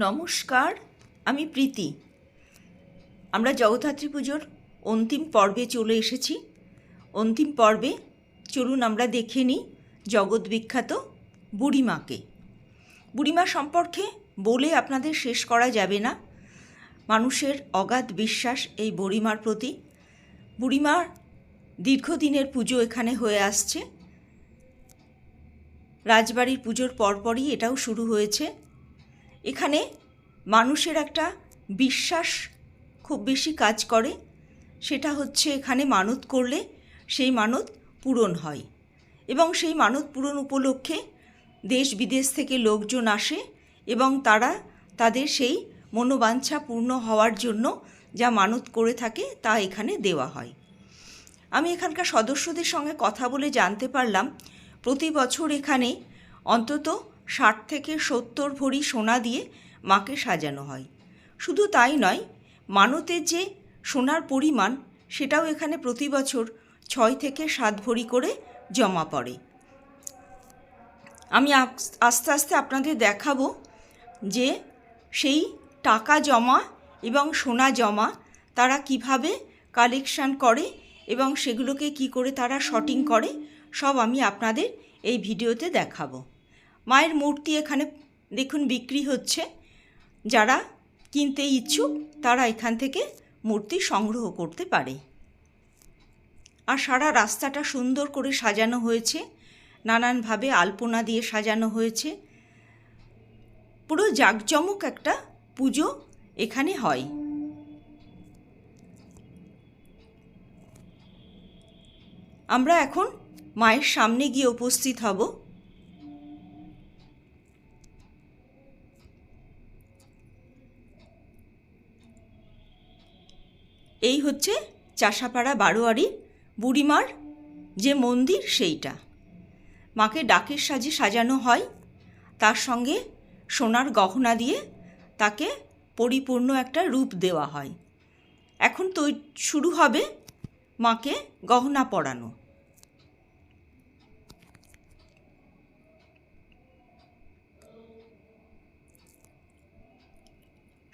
নমস্কার, আমি প্রীতি। আমরা জগদ্ধাত্রী পুজোর অন্তিম পর্বে চলে এসেছি। অন্তিম পর্বে চলুন আমরা দেখে নিই জগৎ বিখ্যাত বুড়িমাকে। বুড়িমা সম্পর্কে বলে আপনাদের শেষ করা যাবে না। মানুষের অগাধ বিশ্বাস এই বুড়িমার প্রতি। বুড়িমার দীর্ঘদিনের পুজো এখানে হয়ে আসছে। রাজবাড়ির পুজোর পরপরই এটাও শুরু হয়েছে। এখানে মানুষের একটা বিশ্বাস খুব বেশি কাজ করে। সেটা হচ্ছে এখানে মানত করলে সেই মানত পূরণ হয় এবং সেই মানত পূরণ উপলক্ষে দেশ বিদেশ থেকে লোকজন আসে এবং তারা তাদের সেই মনোবাঞ্ছা পূর্ণ হওয়ার জন্য যা মানত করে থাকে তা এখানে দেওয়া হয়। আমি এখানকার সদস্যদের সঙ্গে কথা বলে জানতে পারলাম, প্রতি বছর এখানে অন্তত ষাট থেকে সত্তর ভরি সোনা দিয়ে মাকে সাজানো হয়। শুধু তাই নয়, মানতের যে সোনার পরিমাণ, সেটাও এখানে প্রতি বছর ছয় থেকে সাত ভরি করে জমা পড়ে। আমি আস্তে আস্তে আপনাদের দেখাবো যে সেই টাকা জমা এবং সোনা জমা তারা কীভাবে কালেকশান করে এবং সেগুলোকে কি করে তারা শটিং করে, সব আমি আপনাদের এই ভিডিওতে দেখাবো। মায়ের মূর্তি এখানে দেখুন বিক্রি হচ্ছে। যারা কিনতে ইচ্ছুক, তারা এখান থেকে মূর্তি সংগ্রহ করতে পারে। আর সারা রাস্তাটা সুন্দর করে সাজানো হয়েছে। নানানভাবে আলপনা দিয়ে সাজানো হয়েছে। পুরো জাঁকজমক একটা পুজো এখানে হয়। আমরা এখন মায়ের সামনে গিয়ে উপস্থিত হব। এই হচ্ছে চাষাপাড়া বারোয়ারি, বুড়িমার যে মন্দির সেইটা। মাকে ডাকের সাজে সাজানো হয়, তার সঙ্গে সোনার গহনা দিয়ে তাকে পরিপূর্ণ একটা রূপ দেওয়া হয়। এখন তো শুরু হবে মাকে গহনা পরানো।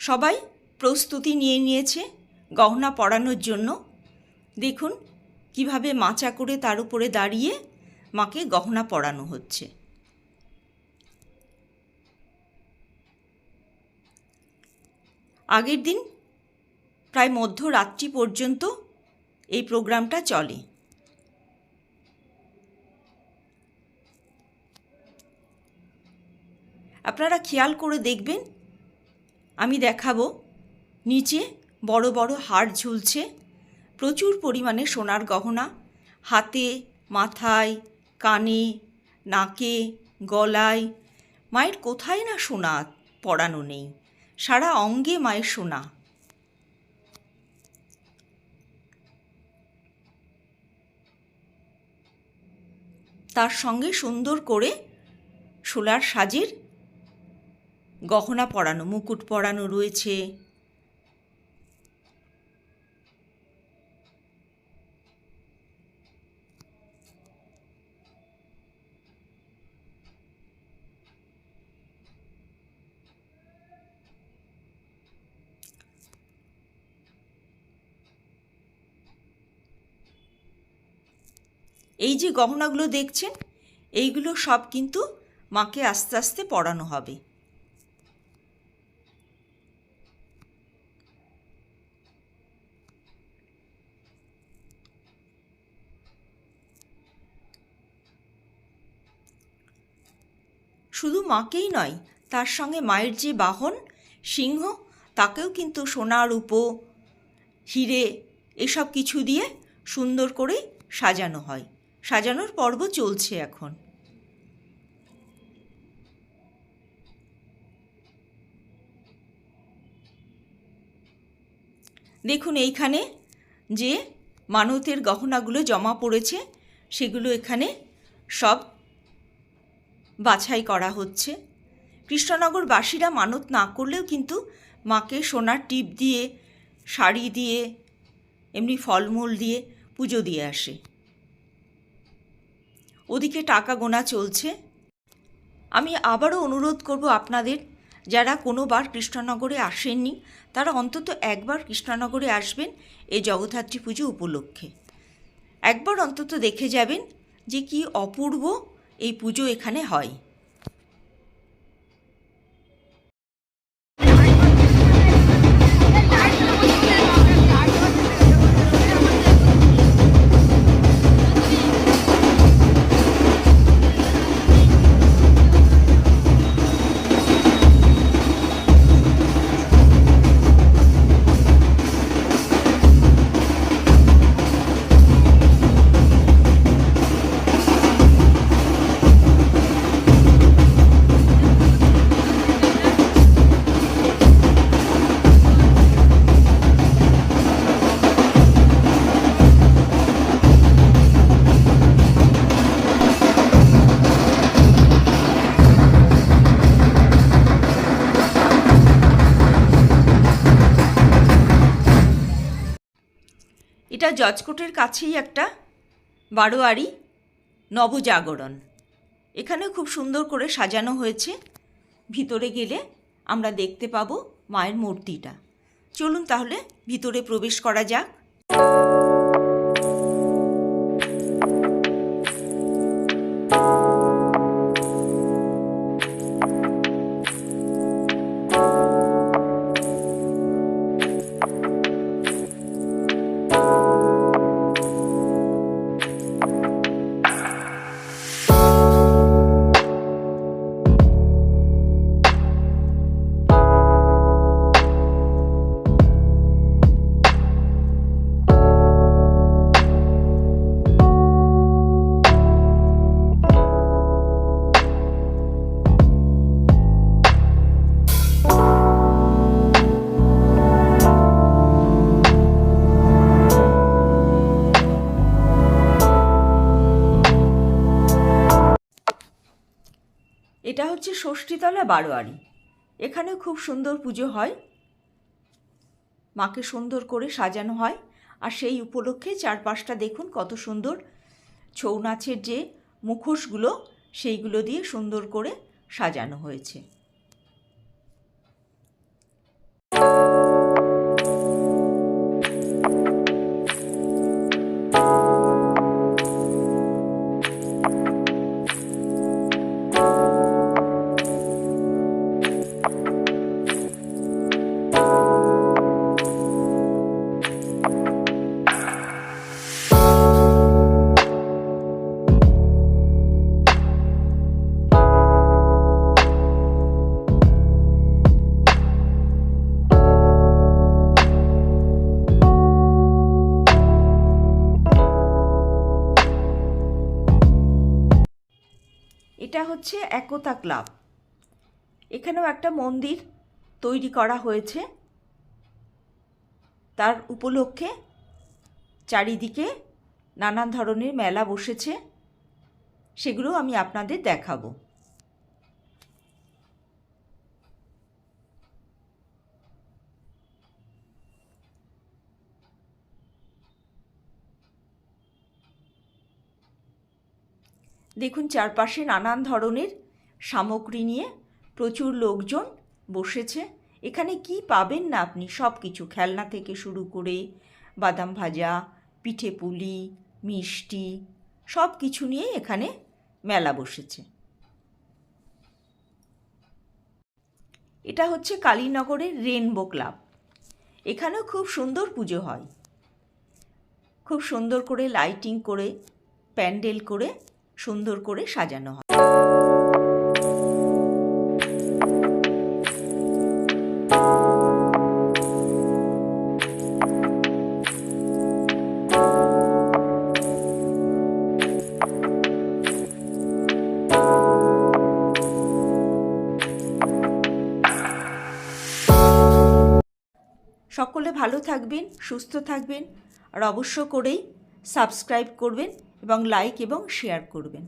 সবাই প্রস্তুতি নিয়ে নিয়েছে। গহনা পরানোর জন্য। দেখুন কীভাবে মাচা করে তার উপরে দাঁড়িয়ে মাকে গহনা পরানো হচ্ছে। আগের দিন প্রায় মধ্যরাত্রি পর্যন্ত এই প্রোগ্রামটা চলে। আপনারা খেয়াল করে দেখবেন, আমি দেখাবো নিচে বড় বড় হার ঝুলছে। প্রচুর পরিমাণে সোনার গহনা। হাতে, মাথায়, কানে, নাকে, গলায়। মায়ের কোথায় না সোনা পরানো নেই। সারা অঙ্গে মায়ের সোনা। তার সঙ্গে সুন্দর করে সোলার সাজের গহনা পরানো, মুকুট পরানো রয়েছে। এই যে গহনাগুলো দেখছেন, এইগুলো সব কিন্তু মাকে আস্তে আস্তে পড়ানো হবে। শুধু মাকেই নয়, তার সঙ্গে মায়ের যে বাহন, সিংহ, তাকেও কিন্তু সোনা রূপো, হিরে, এসব কিছু দিয়ে সুন্দর করে সাজানো হয়। সাজানোর পর্ব চলছে এখন। দেখুন এইখানে যে মানতের গহনাগুলো জমা পড়েছে, সেগুলো এখানে সব বাছাই করা হচ্ছে। কৃষ্ণনগরবাসীরা মানত না করলেও কিন্তু মাকে সোনার টিপ দিয়ে, শাড়ি দিয়ে, এমনি ফলমূল দিয়ে পুজো দিয়ে আসে। ওদিকে টাকা গোনা চলছে। আমি আবারও অনুরোধ করব আপনাদের, যারা কোনোবার কৃষ্ণনগরে আসেননি, তারা অন্তত একবার কৃষ্ণনগরে আসবেন এই জগদ্ধাত্রী পুজো উপলক্ষে। একবার অন্তত দেখে যাবেন যে কি অপূর্ব এই পুজো এখানে হয়। এটা জজকোটের কাছেই একটা বারোয়ারি নবজাগরণ। এখানে খুব সুন্দর করে সাজানো হয়েছে। ভিতরে গেলে আমরা দেখতে পাবো মায়ের মূর্তিটা। চলুন তাহলে ভিতরে প্রবেশ করা যাক। এটা হচ্ছে ষষ্ঠীতলা বারোয়ারি। এখানে খুব সুন্দর পুজো হয়। মাকে সুন্দর করে সাজানো হয়। আর সেই উপলক্ষে চারপাশটা দেখুন কত সুন্দর। ছৌ নাচের যে মুখোশগুলো, সেইগুলো দিয়ে সুন্দর করে সাজানো হয়েছে। হচ্ছে একতা ক্লাব। এখানেও একটা মন্দির তৈরি করা হয়েছে। তার উপলক্ষে চারিদিকে নানান ধরনের মেলা বসেছে। সেগুলো আমি আপনাদের দেখাবো। দেখুন, চারপাশে নানান ধরনের সামগ্রী নিয়ে প্রচুর লোকজন বসেছে। এখানে কি পাবেন না আপনি? সব কিছু খেলনা থেকে শুরু করে বাদাম ভাজা, পিঠে পুলি, মিষ্টি সব কিছু নিয়ে এখানে মেলা বসেছে। এটা হচ্ছে কালীনগরের রেনবো ক্লাব। এখানেও খুব সুন্দর পুজো হয়। খুব সুন্দর করে লাইটিং করে, প্যান্ডেল করে সুন্দর করে সাজানো হয়। সকলে ভালো থাকবেন সুস্থ থাকবেন আর অবশ্য করেই সাবস্ক্রাইব করবেন এবং লাইক এবং শেয়ার করবেন।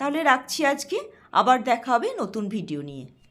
তাহলে রাখছি আজকে। আবার দেখা হবে নতুন ভিডিও নিয়ে।